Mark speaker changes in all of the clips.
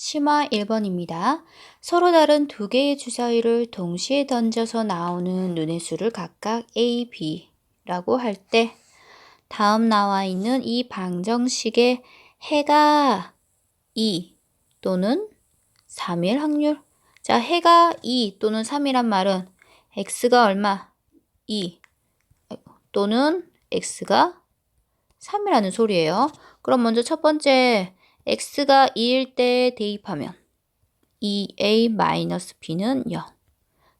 Speaker 1: 심화 1번입니다. 서로 다른 두 개의 주사위를 동시에 던져서 나오는 눈의 수를 각각 A, B라고 할 때 다음 나와 있는 이 방정식의 해가 2 또는 3일 확률 자, 해가 2 또는 3이란 말은 x가 얼마? 2 또는 x가 3이라는 소리예요. 그럼 먼저 첫 번째 x가 2일 때 대입하면 2a-b는 0.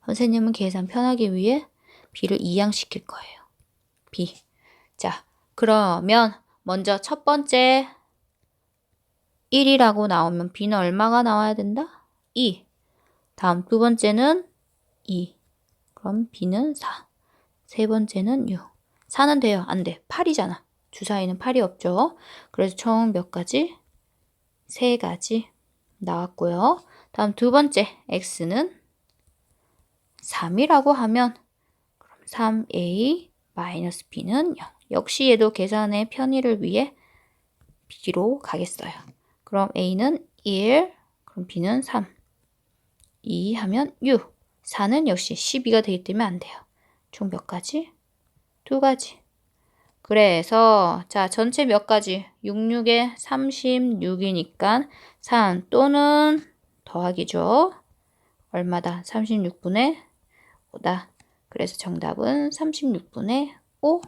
Speaker 1: 선생님은 계산 편하기 위해 b를 이항시킬 거예요. b. 자, 그러면 먼저 첫 번째 1이라고 나오면 b는 얼마가 나와야 된다? 2. 다음 두 번째는 2. 그럼 b는 4. 세 번째는 6. 4는 돼요? 안 돼. 8이잖아. 주사위는 8이 없죠. 그래서 총 몇 가지? 세 가지 나왔고요. 다음 두 번째 x는 3이라고 하면 그럼 3a 마이너스 b는 0. 역시 얘도 계산의 편의를 위해 b로 가겠어요. 그럼 a는 1, 그럼 b는 3. 2 하면 6. 4는 역시 12가 되기 때문에 안 돼요. 총 몇 가지? 두 가지. 그래서 자 전체 몇 가지? 66에 36이니까 3 또는 더하기죠. 얼마다? 36분의 5다. 그래서 정답은 36분의 5.